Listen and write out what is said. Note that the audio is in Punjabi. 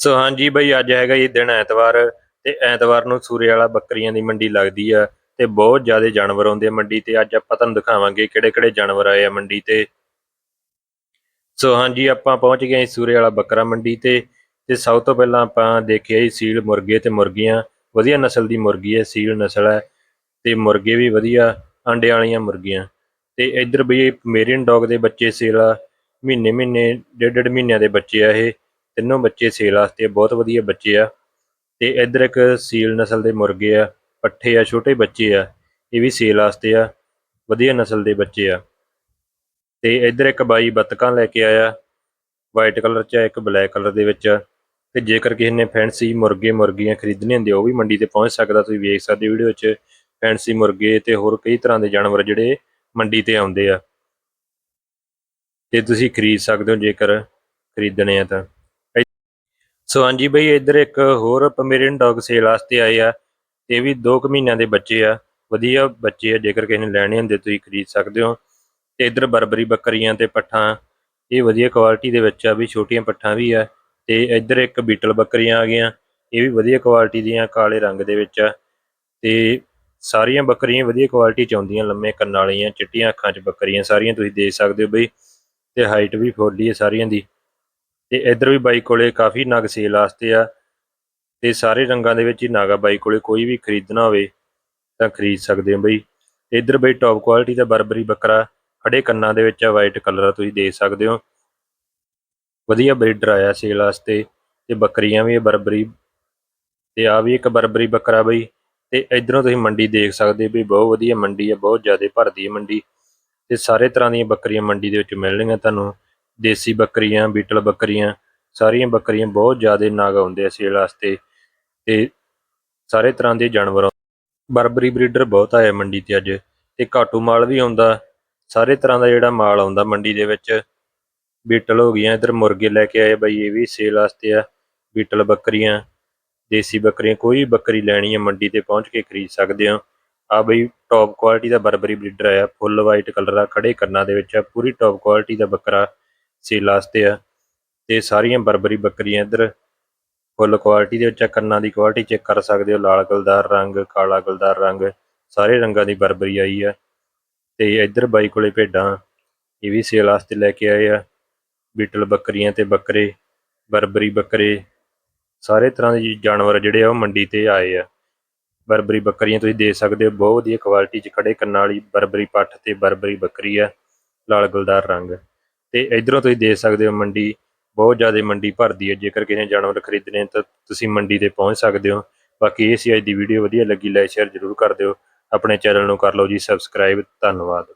ਸੋ ਹਾਂਜੀ ਬਈ, ਅੱਜ ਹੈਗਾ ਜੀ ਦਿਨ ਐਤਵਾਰ ਤੇ ਐਤਵਾਰ ਨੂੰ ਸੂਰੇ ਵਾਲਾ ਬੱਕਰੀਆਂ ਦੀ ਮੰਡੀ ਲੱਗਦੀ ਆ ਤੇ ਬਹੁਤ ਜ਼ਿਆਦਾ ਜਾਨਵਰ ਆਉਂਦੇ ਆ ਮੰਡੀ ਤੇ। ਅੱਜ ਆਪਾਂ ਤੁਹਾਨੂੰ ਦਿਖਾਵਾਂਗੇ ਕਿਹੜੇ ਕਿਹੜੇ ਜਾਨਵਰ ਆਏ ਆ ਮੰਡੀ ਤੇ। ਸੋ ਹਾਂਜੀ, ਆਪਾਂ ਪਹੁੰਚ ਗਏ ਜੀ ਸੂਰੇ ਵਾਲਾ ਬੱਕਰਾ ਮੰਡੀ ਤੇ ਤੇ ਸਭ ਤੋਂ ਪਹਿਲਾਂ ਆਪਾਂ ਦੇਖਿਆ ਜੀ ਸੀਲ ਮੁਰਗੇ ਤੇ ਮੁਰਗੀਆਂ। ਵਧੀਆ ਨਸਲ ਦੀ ਮੁਰਗੀ ਹੈ, ਸੀਲ ਨਸਲ ਹੈ ਤੇ ਮੁਰਗੇ ਵੀ ਵਧੀਆ, ਆਂਡੇ ਵਾਲੀਆਂ ਮੁਰਗੀਆਂ। ਤੇ ਇੱਧਰ ਬਈ ਮੇਰੀਅਨ ਡੌਗ ਦੇ ਬੱਚੇ ਸੇਲ ਆ। ਮਹੀਨੇ ਮਹੀਨੇ ਡੇਢ ਡੇਢ ਮਹੀਨਿਆਂ ਦੇ ਬੱਚੇ ਆ ਇਹ। ਤਿੰਨੋਂ ਬੱਚੇ ਸੇਲ ਵਾਸਤੇ ਆ, ਬਹੁਤ ਵਧੀਆ ਬੱਚੇ ਆ। ਤੇ ਇੱਧਰ ਇੱਕ ਸੀਲ ਨਸਲ ਦੇ ਮੁਰਗੇ ਆ ਪੱਠੇ ਆ ਛੋਟੇ ਬੱਚੇ ਆ ਇਹ ਵੀ ਸੇਲ ਵਾਸਤੇ ਆ ਵਧੀਆ ਨਸਲ ਦੇ ਬੱਚੇ ਆ। ਤੇ ਇੱਧਰ ਇੱਕ ਬਾਈ ਬੱਤਕਾਂ ਲੈ ਕੇ ਆਇਆ ਵਾਈਟ ਕਲਰ ਚ ਆ, ਇੱਕ ਬਲੈਕ ਕਲਰ ਦੇ ਵਿੱਚ ਆ। ਤੇ ਜੇਕਰ ਕਿਸੇ ਨੇ ਫੈਂਸੀ ਮੁਰਗੇ ਮੁਰਗੀਆਂ ਖਰੀਦਣੇ ਹੁੰਦੇ ਆ, ਉਹ ਵੀ ਮੰਡੀ ਤੇ ਪਹੁੰਚ ਸਕਦਾ ਤੁਸੀਂ ਵੇਖ ਸਕਦੇ ਵੀਡੀਓ ਵਿੱਚ ਫੈਂਸੀ ਮੁਰਗੇ ਤੇ ਹੋਰ ਕਈ ਤਰ੍ਹਾਂ ਦੇ ਜਾਨਵਰ ਜਿਹੜੇ ਮੰਡੀ ਤੇ ਆਉਂਦੇ ਆ। ਤੇ ਤੁਸੀਂ ਖਰੀਦ ਸਕਦੇ ਹੋ ਜੇਕਰ ਖਰੀਦਣੇ ਆ ਤਾਂ। ਸੋ ਹਾਂਜੀ ਬਈ, ਇੱਧਰ ਇੱਕ ਹੋਰ ਪਮੇਰੀਅਨ ਡੌਗ ਸੇਲ ਵਾਸਤੇ ਆਏ ਆ ਇਹ ਵੀ 2 ਕੁ ਮਹੀਨਿਆਂ ਦੇ ਬੱਚੇ ਆ। ਵਧੀਆ ਬੱਚੇ ਆ, ਜੇਕਰ ਕਿਸੇ ਨੇ ਲੈਣੇ ਹੁੰਦੇ ਤੁਸੀਂ ਖਰੀਦ ਸਕਦੇ ਹੋ। ਤੇ ਇੱਧਰ ਬਰਬਰੀ ਬੱਕਰੀਆਂ ਤੇ ਪੱਠਾਂ, ਇਹ ਵਧੀਆ ਕੁਆਲਿਟੀ ਦੇ ਵਿੱਚ ਆ ਵੀ ਛੋਟੀਆਂ ਪੱਠਾਂ ਵੀ ਆ। ਤੇ ਇੱਧਰ ਇੱਕ ਬੀਟਲ ਬੱਕਰੀਆਂ ਆ ਗਈਆਂ, ਇਹ ਵੀ ਵਧੀਆ ਕੁਆਲਿਟੀ ਦੀਆਂ, ਕਾਲੇ ਰੰਗ ਦੇ ਵਿੱਚ ਆ। ਤੇ ਸਾਰੀਆਂ ਬੱਕਰੀਆਂ ਵਧੀਆ ਕੁਆਲਿਟੀ ਚ ਆਉਂਦੀਆਂ, ਲੰਮੇ ਕੰਨਾਂ ਵਾਲੀਆਂ, ਚਿੱਟੀਆਂ ਅੱਖਾਂ ਚ ਬੱਕਰੀਆਂ, ਸਾਰੀਆਂ ਤੁਸੀਂ ਦੇਖ ਸਕਦੇ ਹੋ ਬਈ। ਤੇ ਹਾਈਟ ਵੀ ਫੁੱਲ ਹੈ ਸਾਰੀਆਂ ਦੀ। ਤੇ ਇੱਧਰ ਵੀ ਬਾਈ ਕੋਲੇ ਕਾਫੀ ਨਗ ਸੇਲ ਵਾਸਤੇ ਆ ਤੇ ਸਾਰੇ ਰੰਗਾਂ ਦੇ ਵਿੱਚ ਹੀ ਨਾਗਾ ਬਾਈ ਕੋਲੇ, ਕੋਈ ਵੀ ਖਰੀਦਣਾ ਹੋਵੇ ਤਾਂ ਖਰੀਦ ਸਕਦੇ ਹੋ ਬਈ। ਤੇ ਇੱਧਰ ਬਈ ਟੌਪ ਕੁਆਲਿਟੀ ਦਾ ਬਰਬਰੀ ਬੱਕਰਾ, ਖੜੇ ਕੰਨਾਂ ਦੇ ਵਿੱਚ ਆ ਵਾਈਟ ਕਲਰ ਆ, ਤੁਸੀਂ ਦੇਖ ਸਕਦੇ ਹੋ। ਵਧੀਆ ਬਰੀਡਰ ਆਇਆ ਸੇਲ ਵਾਸਤੇ ਤੇ ਬੱਕਰੀਆਂ ਵੀ ਇਹ ਬਰਬਰੀ। ਤੇ ਆ ਵੀ ਇੱਕ ਬਰਬਰੀ ਬੱਕਰਾ ਬਈ ਤੇ ਇਧਰੋਂ ਤੁਸੀਂ ਮੰਡੀ ਦੇਖ ਸਕਦੇ ਵੀ ਬਹੁਤ ਵਧੀਆ ਮੰਡੀ ਆ, ਬਹੁਤ ਜ਼ਿਆਦਾ ਭਰਦੀ ਹੈ ਮੰਡੀ। ਤੇ ਸਾਰੇ ਤਰ੍ਹਾਂ ਦੀਆਂ ਬੱਕਰੀਆਂ ਮੰਡੀ ਦੇ ਵਿੱਚ ਮਿਲਣਗੀਆਂ ਤੁਹਾਨੂੰ। ਦੇਸੀ ਬੱਕਰੀਆਂ, ਬੀਟਲ ਬੱਕਰੀਆਂ, ਸਾਰੀਆਂ ਬੱਕਰੀਆਂ ਬਹੁਤ ਜ਼ਿਆਦਾ ਨਾਗ ਆਉਂਦੇ ਆ ਸੇਲ ਵਾਸਤੇ ਤੇ ਸਾਰੇ ਤਰ੍ਹਾਂ ਦੇ ਜਾਨਵਰ ਆਉਂ- ਬਰਬਰੀ ਬਰੀਡਰ ਬਹੁਤ ਆਇਆ ਮੰਡੀ ਤੇ ਅੱਜ ਤੇ ਘਾਟੂ ਮਾਲ ਵੀ ਆਉਂਦਾ। ਸਾਰੇ ਤਰ੍ਹਾਂ ਦਾ ਜਿਹੜਾ ਮਾਲ ਆਉਂਦਾ ਮੰਡੀ ਦੇ ਵਿੱਚ। ਬੀਟਲ ਹੋ ਗਈਆਂ, ਇਧਰ ਮੁਰਗੇ ਲੈ ਕੇ ਆਏ ਬਈ, ਇਹ ਵੀ ਸੇਲ ਵਾਸਤੇ ਆ। ਬੀਟਲ ਬੱਕਰੀਆਂ, ਦੇਸੀ ਬੱਕਰੀਆਂ, ਕੋਈ ਵੀ ਬੱਕਰੀ ਲੈਣੀ ਹੈ ਮੰਡੀ ਤੇ ਪਹੁੰਚ ਕੇ ਖਰੀਦ ਸਕਦੇ ਹੋ। ਆ ਬਈ ਟੌਪ ਕੁਆਲਿਟੀ ਦਾ ਬਰਬਰੀ ਬਰੀਡਰ ਆਇਆ, ਫੁੱਲ ਵਾਈਟ ਕਲਰ ਆ ਖੜੇ ਕੰਨਾਂ ਦੇ ਵਿੱਚ ਆ, ਪੂਰੀ ਟੌਪ ਕੁਆਲਿਟੀ ਦਾ ਬੱਕਰਾ। ਸੇਲ ਵਾਸਤੇ ਆ ਤੇ ਸਾਰੀਆਂ ਬਰਬਰੀ ਬੱਕਰੀਆਂ ਇੱਧਰ ਫੁੱਲ ਕੁਆਲਿਟੀ ਦੇ ਵਿੱਚ ਕੰਨਾਂ ਦੀ ਕੁਆਲਿਟੀ ਚੈੱਕ ਕਰ ਸਕਦੇ ਹੋ, ਲਾਲ ਗਲਦਾਰ ਰੰਗ, ਕਾਲਾ ਗਲਦਾਰ ਰੰਗ, ਸਾਰੇ ਰੰਗਾਂ ਦੀ ਬਰਬਰੀ ਆਈ ਆ। ਤੇ ਇੱਧਰ ਬਾਈ ਕੋਲੇ ਭੇਡਾਂ, ਇਹ ਵੀ ਸੇਲ ਵਾਸਤੇ ਲੈ ਕੇ ਆਏ ਆ। ਬੀਟਲ ਬੱਕਰੀਆਂ ਤੇ ਬੱਕਰੇ, ਬਰਬਰੀ ਬੱਕਰੇ, ਸਾਰੇ ਤਰ੍ਹਾਂ ਦੇ ਜਾਨਵਰ ਜਿਹੜੇ ਆ ਉਹ ਮੰਡੀ ਤੇ ਆਏ ਆ। ਬਰਬਰੀ ਬੱਕਰੀਆਂ ਤੁਸੀਂ ਦੇਖ ਸਕਦੇ ਹੋ, ਬਹੁਤ ਵਧੀਆ ਕੁਆਲਿਟੀ 'ਚ ਖੜੇ ਕੰਨਾਂ ਵਾਲੀ ਬਰਬਰੀ ਪੱਠ ਤੇ ਬਰਬਰੀ ਬੱਕਰੀ ਆ, ਲਾਲ ਗੁਲਦਾਰ ਰੰਗ। ਤੇ ਇਧਰੋਂ ਤੁਸੀਂ ਦੇਖ ਸਕਦੇ ਹੋ ਮੰਡੀ ਬਹੁਤ ਜ਼ਿਆਦਾ ਮੰਡੀ ਭਰਦੀ ਹੈ। ਜੇਕਰ ਕਿਸੇ ਨੇ ਜਾਨਵਰ ਖਰੀਦਣੇ ਤਾਂ ਤੁਸੀਂ ਮੰਡੀ ਤੇ ਪਹੁੰਚ ਸਕਦੇ ਹੋ। ਬਾਕੀ ਇਹ ਸੀ ਅੱਜ ਦੀ ਵੀਡੀਓ ਵਧੀਆ ਲੱਗੀ ਲਾਈਕ ਸ਼ੇਅਰ ਜ਼ਰੂਰ ਕਰ ਦਿਓ। ਆਪਣੇ ਚੈਨਲ ਨੂੰ ਕਰ ਲਓ ਜੀ ਸਬਸਕ੍ਰਾਈਬ ਧੰਨਵਾਦ।